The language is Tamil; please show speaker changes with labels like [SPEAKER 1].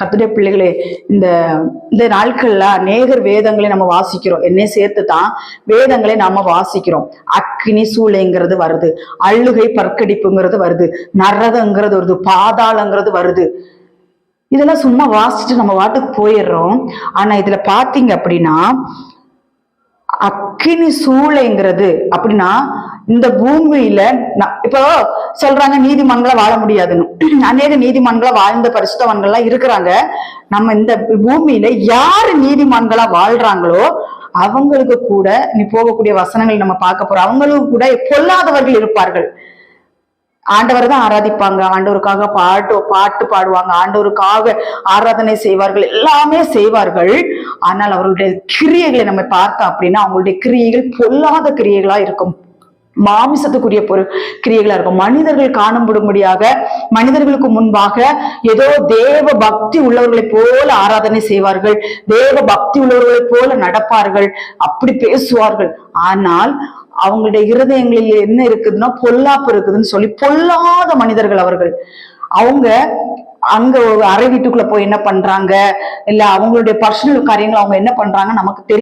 [SPEAKER 1] கத்துடைய பிள்ளைகளே இந்த இந்த நாட்கள்ல அநேகர் வேதங்களை நம்ம வாசிக்கிறோம். என்னை சேர்த்து தான் வேதங்களை நாம வாசிக்கிறோம். அக்கினி சூளைங்கிறது வருது அழுகை பற்கடிப்புங்கிறது வருது நரதங்கிறது வருது பாதாளங்கிறது வருது. இதெல்லாம் சும்மா வாசிச்சுட்டு நம்ம வாட்டுக்கு போயிடுறோம். ஆனா இதுல பாத்தீங்க அப்படின்னா அக்கினி சூளைங்கிறது அப்படின்னா இந்த பூமியில இப்போ சொல்றாங்க நீதிமன்கள வாழ முடியாதுன்னு. அநேக நீதிமன்கள வாழ்ந்த பரிசுத்தவன்கள்லாம் இருக்கிறாங்க. நம்ம இந்த பூமியில யாரு நீதிமன்களா வாழ்றாங்களோ அவங்களுக்கு கூட நீ போகக்கூடிய வசனங்கள் நம்ம பார்க்க போறோம். அவங்களும் கூட பொல்லாதவர்கள் இருப்பார்கள். ஆண்டவரை தான் ஆராதிப்பாங்க. ஆண்டவருக்காக பாட்டு பாட்டு பாடுவாங்க. ஆண்டவருக்காக ஆராதனை செய்வார்கள். எல்லாமே செய்வார்கள். ஆனால் அவர்களுடைய கிரியைகளை நம்ம பார்த்தோம் அப்படின்னா அவங்களுடைய கிரியைகள் பொல்லாத கிரியைகளா இருக்கும். மாமிசத்துக்குரிய பொரு கிரியைகளா இருக்கும். மனிதர்கள் காணப்படும்படியாக மனிதர்களுக்கு முன்பாக ஏதோ தேவ பக்தி உள்ளவர்களை போல ஆராதனை செய்வார்கள். தேவ பக்தி உள்ளவர்களைப் போல நடப்பார்கள். அப்படி பேசுவார்கள். ஆனால் அவங்களுடைய இருதயங்களில் என்ன இருக்குதுன்னா பொல்லாப்பு இருக்குதுன்னு சொல்லி பொல்லாத மனிதர்கள் அவர்கள். அவங்க அங்க ஒரு அறை வீட்டுக்குள்ள போய் என்ன பண்றாங்க? இல்ல அவங்களுடைய பர்சனல் காரியங்கள் அவங்க என்ன பண்றாங்க நமக்கு தெரியும்